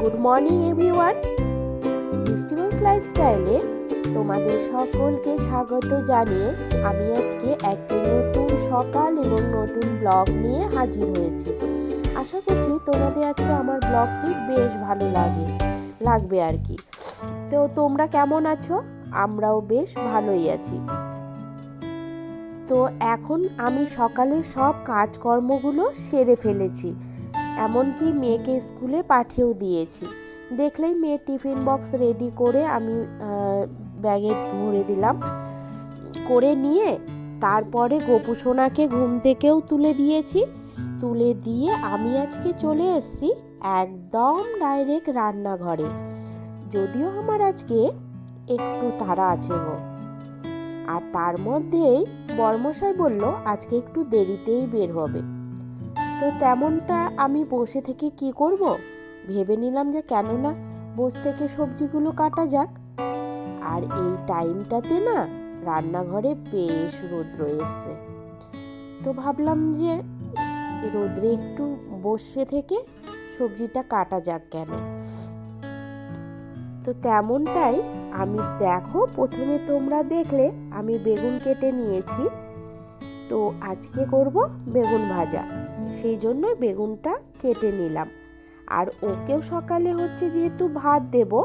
Good morning everyone মিস্টিমস লাইফস্টাইলে তোমাদের সকলকে স্বাগত জানিয়ে আমি আজকে একটি নতুন সকাল এবং নতুন ব্লগ নিয়ে হাজির হয়েছি। আশা করছি তোমাদের আজকে আমার ব্লগটি বেশ ভালো লাগে, লাগবে আর কি। তো তোমরা কেমন আছো? আমরাও বেশ ভালোই আছি। তো এখন আমি সকালের সব কাজকর্মগুলো সেরে ফেলেছি। এমনকি মেয়েকে স্কুলে পাঠিয়েও দিয়েছি। দেখলেই মেয়ের টিফিন বক্স রেডি করে আমি ব্যাগে ভরে দিলাম। করে নিয়ে তারপরে গোপু সোনাকে ঘুম থেকেও তুলে দিয়েছি। তুলে দিয়ে আমি আজকে চলে এসেছি একদম ডাইরেক্ট রান্নাঘরে। যদিও আমার আজকে একটু তাড়া আছে গো। আর তার মধ্যেই বর্মশাই বলল, আজকে একটু দেরিতেই বের হবে। তো তেমনটা আমি বসে থেকে কি করব? ভেবে নিলাম যে কেন না বসে থেকে সবজিগুলো কাটা যাক। আর এই টাইমটাতে না রান্নাঘরে বেশ রৌদ্র এসছে। তো ভাবলাম যে রোদ্রে একটু বসে থেকে সবজিটা কাটা যাক কেন? তো তেমনটাই আমি দেখো প্রথমে তোমরা দেখলে আমি বেগুন কেটে নিয়েছি। তো আজকে করব বেগুন ভাজা। সেই জন্য বেগুনটা কেটে নিলাম। আর ওকেও সকালে হচ্ছে যেহেতু ভাত দেব,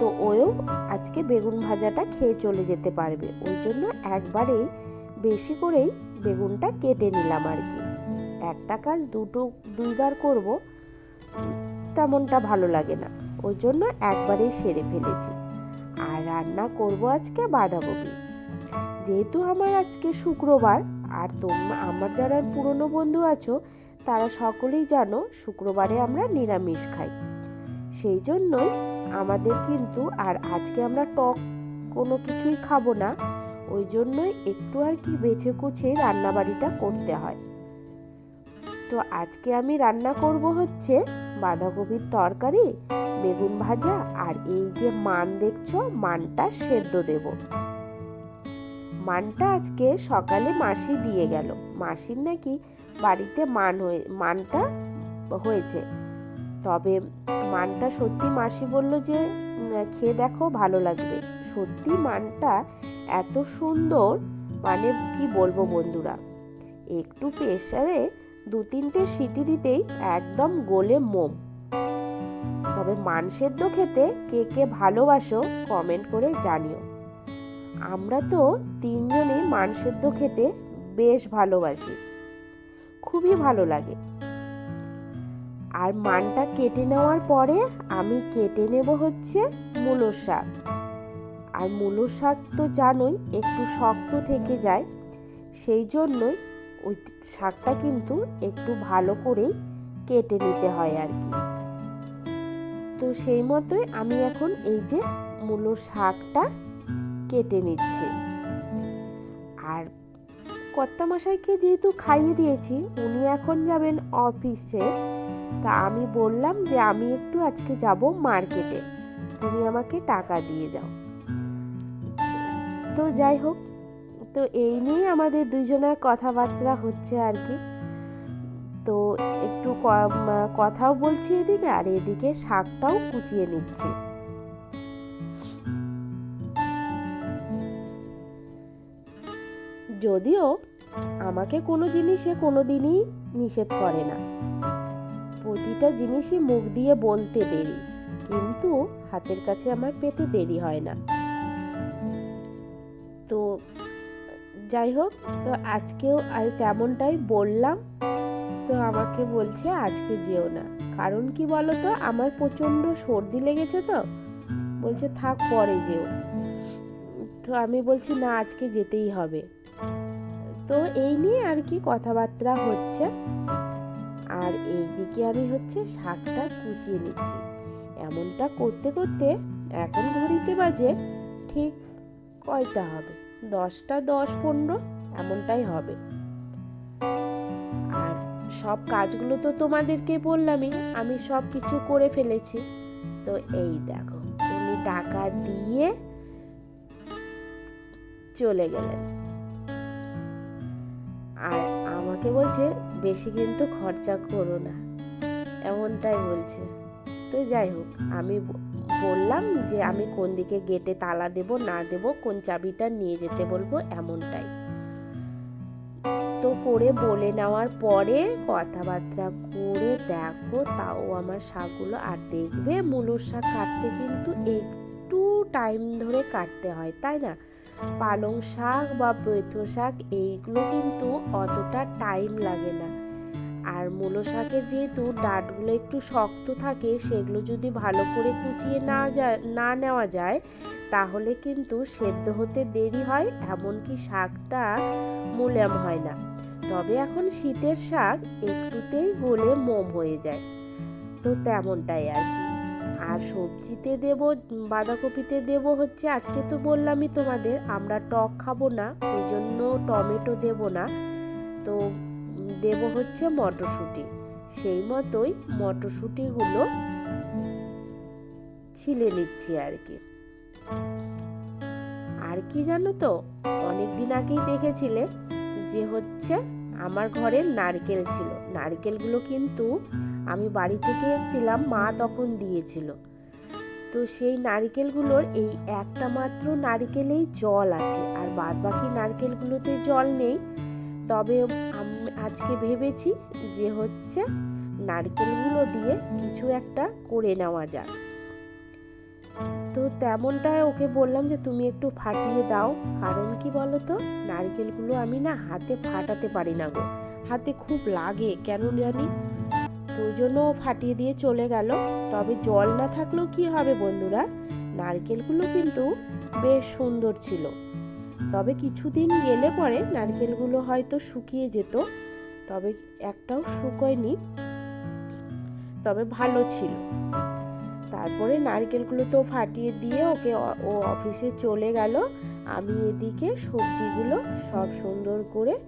তো ওও আজকে বেগুন ভাজাটা খেয়ে চলে যেতে পারবে। ওই জন্য একবারেই বেশি করেই বেগুনটা কেটে নিলাম আর কি। একটা কাজ দুটো, দুইবার করব, তেমনটা ভালো লাগে না। ওই জন্য একবারেই সেরে ফেলেছি। আর রান্না করব আজকে বাঁধাকপি। যেহেতু আমার আজকে শুক্রবার আর তোমরা আমার যারা পুরনো বন্ধু আছো, তারা সকলেই জানো শুক্রবারে আমরা নিরামিষ খাই। সেই জন্যই আমাদের কিন্তু আর আজকে আমরা টক কোনো কিছুই খাব না, ওই জন্যই একটু আর কি বেছে কুচে রান্নাবাড়িটা করতে হয়। তো আজকে আমি রান্না করব হচ্ছে বাঁধাকপির তরকারি, বেগুন ভাজা আর এই যে মান দেখছ, মানটা সেদ্ধ দেব। মানটা আজকে সকালে মাসি দিয়ে গেল। মাসির নাকি বাড়িতে মান হয়ে, মানটা হয়েছে। তবে মানটা সত্যি মাসি বলল যে খেয়ে দেখো, ভালো লাগবে। সত্যি মানটা এত সুন্দর মানে কি বলব বন্ধুরা? একটু প্রেশারে দু তিনটে সিটি দিতেই একদম গোলে মোম। তবে মানসেদ্ধ খেতে কে কে ভালোবাসো কমেন্ট করে জানিও। আমরা তো তিনজনেই মান সেদ্ধ খেতে বেশ ভালোবাসি। খুবই ভালো লাগে। আর মানটা কেটে নেওয়ার পরে আমি কেটে নেব হচ্ছে মূলো শাক। আর মূলো শাক তো জানোই একটু শক্ত থেকে যায়, সেই জন্যই ওই শাকটা কিন্তু একটু ভালো করেই কেটে নিতে হয় আর কি। তো সেই মতোই আমি এখন এই যে মূলো শাকটা কেটে নিচ্ছে। আর কর্তা মশাইকে যেহেতু খাইয়ে দিয়েছি, উনি এখন যাবেন অফিসে। তা আমি বললাম যে আমি একটু আজকে যাব মার্কেটে। তুমি আমাকে টাকা দিয়ে যাও। তো যাই হোক, তো এই নিয়ে আমাদের দুজনের কথাবার্তা হচ্ছে আর কি। তো একটু কথাও বলছি এদিকে, আর এদিকে শাকটাও কুচিয়ে নিচ্ছি। যদিও আমাকে কোনো জিনিসে কোনো দিনই নিষেধ করে না। প্রতিটা জিনিসই মুখ দিয়ে বলতে দেরি, কিন্তু হাতের কাছে আমার পেতে দেরি হয় না। তো যাই হোক, তো আজকেও আর তেমনটাই বললাম, তো আমাকে বলছে আজকে যেও না। কারণ কি বলো তো আমার প্রচণ্ড সর্দি লেগেছে তো, বলছে থাক পরে যেও। তো আমি বলছি না, আজকে যেতেই হবে। তো এই নিয়ে আর কি কথাবার্তা হচ্ছে। আর এই দিকে আমি হচ্ছে শাকটা কুচিয়ে নিচ্ছি। এমনটা করতে করতে এখন ঘড়িতে বাজে ঠিক কয়টা হবে? দশটা দশ পনেরো এমনটাই হবে। আর সব কাজগুলো তো তোমাদেরকে বললামই, আমি সব কিছু করে ফেলেছি। তো এই দেখো, উনি টাকা দিয়ে চলে গেলেন। আমাকে বলছে বেশি কিন্তু খরচা করো না। এমনটাই বলছে। তো যাই হোক, আমি বললাম যে আমি কোন দিকে গেটে তালা দেব, না দেব, কোন চাবিটা নিয়ে যেতে বলব, এমনটাই। তো করে বলে নেওয়ার পরে কথাবার্তা করে দেখো, তাও আমার শাকগুলো। আর দেখবে মূলোর শাক কাটতে কিন্তু একটু টাইম ধরে কাটতে হয়, তাই না? পালং শাক বা বৈথ শাক, এইগুলো কিন্তু অতটা টাইম লাগে না। আর মূলো শাকের যেহেতু ডাঁটগুলো একটু শক্ত থাকে, সেগুলো যদি ভালো করে কুচিয়ে না যায়, না নেওয়া যায়, তাহলে কিন্তু সেদ্ধ হতে দেরি হয়, এমনকি শাকটা মুলাম হয় না। তবে এখন শীতের শাক একটুতেই গলে মোম হয়ে যায়। তো তেমনটাই আর কি। আর সবজিতে দেব বাঁধাকপিতে দেব হচ্ছে, আজকে তো বললামই তোমাদের, আমরা টক খাব না, ওই জন্য টমেটো দেব না। তো দেব হচ্ছে মটরশুঁটি। সেই মতোই মটরশুঁটিগুলো ছিলে নিচ্ছি আর কি। আর কি জানো তো অনেক দিন আগেই দেখেছিলে যে হচ্ছে, আমার ঘরে নারকেল ছিল। নারকেলগুলো কিন্তু আমি বাড়ি থেকে এসেছিলাম, মা তখন দিয়েছিল। তো সেই নারকেলগুলোর এই একটা মাত্র নারকেলেই জল আছে, আর বাদ বাকি নারকেলগুলোতে জল নেই। তবে আমি আজকে ভেবেছি যে হচ্ছে নারকেলগুলো দিয়ে কিছু একটা করে নেওয়া যাক। তো তেমনটাই ওকে বললাম যে, তুমি একটু ফাটিয়ে দাও। কারণ কি বলো তো নারকেলগুলো আমি না হাতে ফাটাতে পারি না গো। হাতে খুব লাগে কেন জানি জন্য ফাটিয়ে দিয়ে চলে গেল। তবে জল না থাকলেও কি হবে বন্ধুরা? নারকেলগুলো কিন্তু বেশ সুন্দর ছিল। তবে কিছুদিন গেলে পরে নারকেলগুলো হয়তো শুকিয়ে যেত। তবে একটাও শুকোয়নি। তবে ভালো ছিল। তারপরে নারকেলগুলো তো ফাটিয়ে দিয়ে ওকে ও অফিসে চলে গেল। আমি এদিকে সবজিগুলো সব সুন্দর করে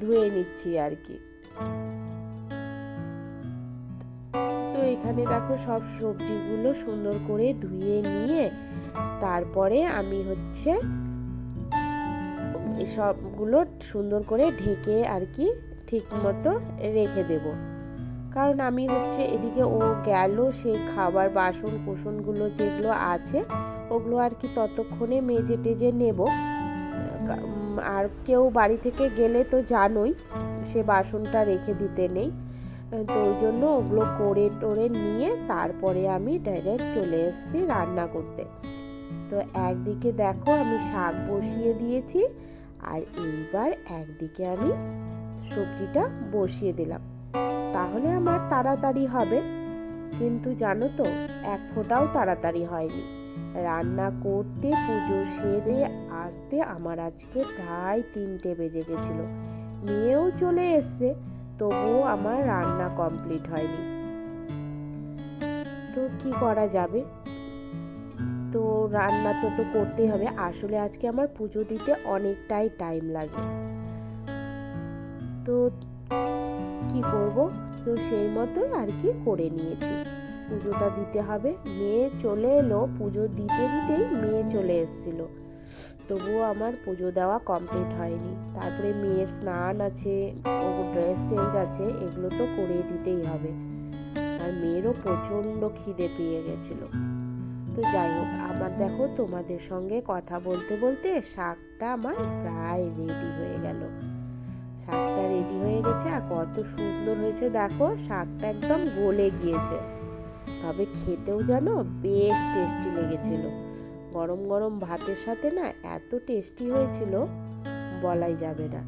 ধুয়ে নিচ্ছি আর কি। এখানে দেখো সব সবজিগুলো সুন্দর করে ধুয়ে নিয়ে তারপরে আমি হচ্ছে সবগুলো সুন্দর করে ঢেকে আর কি ঠিক মতো রেখে দেব। কারণ আমি হচ্ছে এদিকে ও গেল সেই খাবার, বাসন, কোসনগুলো যেগুলো আছে, ওগুলো আর কি ততক্ষণে মেজে টেজে নেব। আর কেউ বাড়ি থেকে গেলে তো জানোই, সে বাসনটা রেখে দিতে নেই। তো ওই জন্য ওগুলো করে টোরে নিয়ে তারপরে আমি ডাইরেক্ট চলে এসেছি রান্না করতে। তো একদিকে দেখো আমি শাক বসিয়ে দিয়েছি আর এইবার একদিকে আমি সবজিটা বসিয়ে দিলাম। তাহলে আমার তাড়াতাড়ি হবে। কিন্তু জানো তো, এক ফোঁটাও তাড়াতাড়ি হয়নি। রান্না করতে, পুজো সেরে, আসতে আমার আজকে প্রায় তিনটে বেজে গেছিল। মেয়েও চলে এসছে। তবুও আমার রান্না কমপ্লিট হয়নি। তো কি করা যাবে? তো রান্না তো তো করতেই হবে। আসলে আজকে আমার পুজো দিতে অনেকটাই টাইম লাগে। তো কি করব? তো সেই মতোই আর কি করে নিয়েছি। পুজোটা দিতে হবে। মেয়ে চলে এলো। পুজো দিতে দিতেই মেয়ে চলে এসেছিল। তবুও আমার পুজো দেওয়া কমপ্লিট হয়নি। তারপরে মেয়ের স্নান আছে, ও ড্রেস চেঞ্জ আছে, এগুলো তো করে দিতেই হবে। আর মেয়েরও প্রচণ্ড খিদে পেয়ে গেছিল। তো যাই হোক, আমার দেখো তোমাদের সঙ্গে কথা বলতে বলতে শাকটা আমার প্রায় রেডি হয়ে গেল। শাকটা রেডি হয়ে গেছে, আর কত সুন্দর হয়েছে দেখো, শাকটা একদম গলে গিয়েছে। তবে খেতেও যেন বেশ টেস্টি লেগেছিল। গরম গরম ভাতের সাথে না এত টেস্টি হয়েছিল, বলাই যাবে না।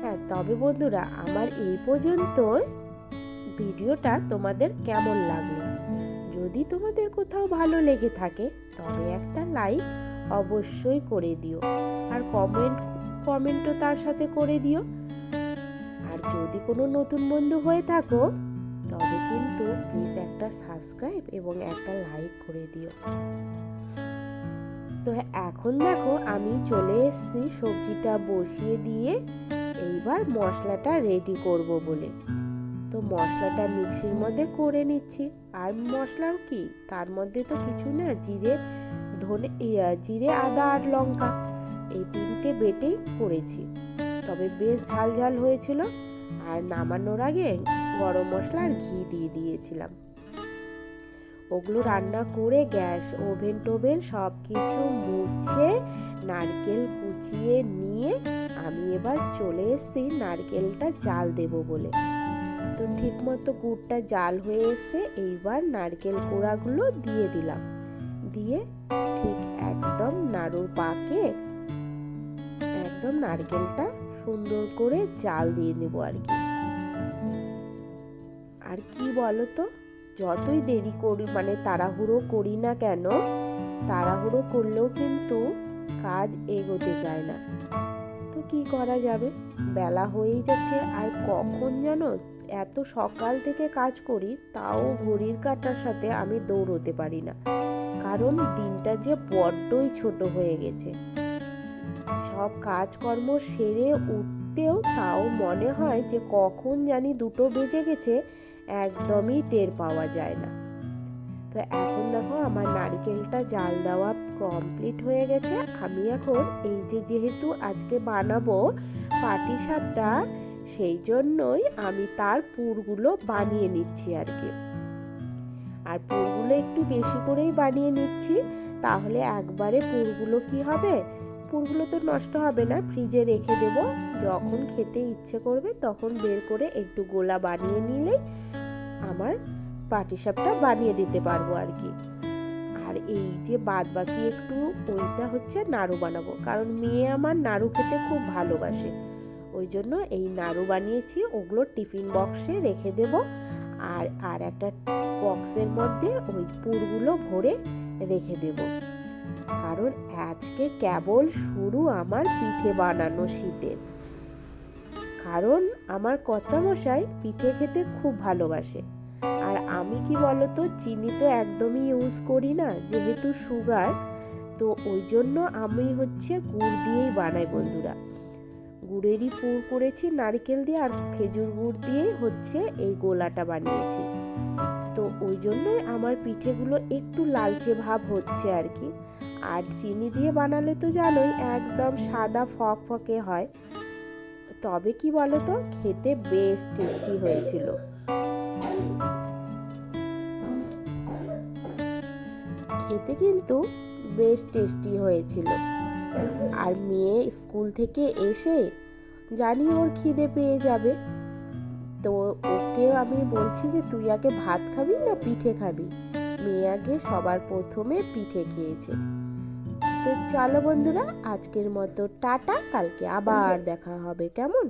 হ্যাঁ তবে বন্ধুরা, আমার এই পর্যন্ত ভিডিওটা তোমাদের কেমন লাগল? যদি তোমাদের কোথাও ভালো লেগে থাকে, তবে একটা লাইক অবশ্যই করে দিও। আর কমেন্ট, কমেন্টও তার সাথে করে দিও। আর যদি কোনো নতুন বন্ধু হয়ে থাকো তবে কিন্তু প্লিজ একটা সাবস্ক্রাইব এবং একটা লাইক করে দিও। তো এখন দেখো আমি চলে এসেছি সবজিটা বসিয়ে দিয়ে, এইবার মশলাটা রেডি করব বলে। তো মশলাটা মিক্সির মধ্যে করে নিচ্ছি। আর মশলাও কি? তার মধ্যে তো কিছু না, জিরে, ধনে জিরে, আদা আর লঙ্কা, এই তিনটে বেটেই করেছি। তবে বেশ ঝাল ঝাল হয়েছিল। আর নামানোর আগে গরম মশলা আর ঘি দিয়ে দিয়েছিলাম। ওগুলো রান্না করে গ্যাস, ওভেন টোভেন সব কিছু মুছে নারকেল কুচিয়ে নিয়ে আমি এবার চলে এসেছি নারকেলটা জাল দেব বলে। তো ঠিক মতো গুড়টা জাল হয়ে এসে এইবার নারকেল কোড়াগুলো দিয়ে দিলাম। দিয়ে ঠিক একদম নাড়ুর পাকে একদম নারকেলটা সুন্দর করে জাল দিয়ে নেব আর কি। আর কি বলো তো যতই দেরি করি মানে তাড়াহুড়ো করি না কেন, তাড়াহুড়ো করলেও কিন্তু কাজ এগোতে চায় না। তো কি করা যাবে? বেলা হয়েই যাচ্ছে, আর কখন জানো এত সকাল থেকে কাজ করি, তাও ঘড়ির কাটার সাথে আমি দৌড়তে পারি না। কারণ দিনটা যে বড্ডই ছোট হয়ে গেছে। সব কাজকর্ম সেরে উঠতেও তাও মনে হয় যে কখন জানি দুটো বেজে গেছে, একদমই টের পাওয়া যায় না। তো এখন দেখো আমার নারকেলটা জাল দেওয়া কমপ্লিট হয়ে গেছে। আমি এখন এই যে যেহেতু আজকে বানাবো পাটি সাপটা, সেই জন্যই আমি তার পুরগুলো বানিয়ে নিচ্ছি আর কি। আর পুরগুলো একটু বেশি করেই বানিয়ে নিচ্ছি, তাহলে একবারে পুরগুলো কি হবে? পুরগুলো তো নষ্ট হবে না, ফ্রিজে রেখে দেব। যখন খেতে ইচ্ছে করবে তখন বের করে একটু গোলা বানিয়ে নিলে আমার পাটিসাপটা বানিয়ে দিতে পারব আর কি। আর এই যে বাদ বাকি একটু, ওইটা হচ্ছে নাড়ু বানাবো। কারণ মেয়ে আমার নাড়ু খেতে খুব ভালোবাসে। ওই জন্য এই নাড়ু বানিয়েছি, ওগুলো টিফিন বক্সে রেখে দেব। আর আর একটা বক্সের মধ্যে ওই পুরগুলো ভরে রেখে দেব। কারণ আজকে কেবল শুরু আমার পিঠে বানানো শীতের। কারণ আমার কর্তামশাই পিঠে খেতে খুব ভালোবাসে। আর আমি কি বলতো, চিনি তো একদমই ইউজ করি না, যেহেতু সুগার তো ওই জন্য আমি হচ্ছে গুড় দিয়েই বানাই বন্ধুরা। গুড়েরই পুর করেছি, নারকেল দিয়ে আর খেজুর গুড় দিয়েই হচ্ছে এই গোলাটা বানিয়েছি। তো ওই জন্যই আমার পিঠেগুলো একটু লালচে ভাব হচ্ছে আর কি। আর চিনি দিয়ে বানালে তো জানোই একদম সাদা ফক ফকে হয়। তবে কি বলো বলতো, খেতে বেশ টেস্টি হয়েছিল। খেতে কিন্তু বেশ টেস্টি হয়েছিল। আর মেয়ে স্কুল থেকে এসে জানি ওর খিদে পেয়ে যাবে। তো ওকে আমি বলছি যে তুই আগে ভাত খাবি না পিঠে খাবি? মেয়ে আগে সবার প্রথমে পিঠে খেয়েছে। তো চলো বন্ধুরা আজকের মতো টাটা কালকে আবার দেখা হবে কেমন?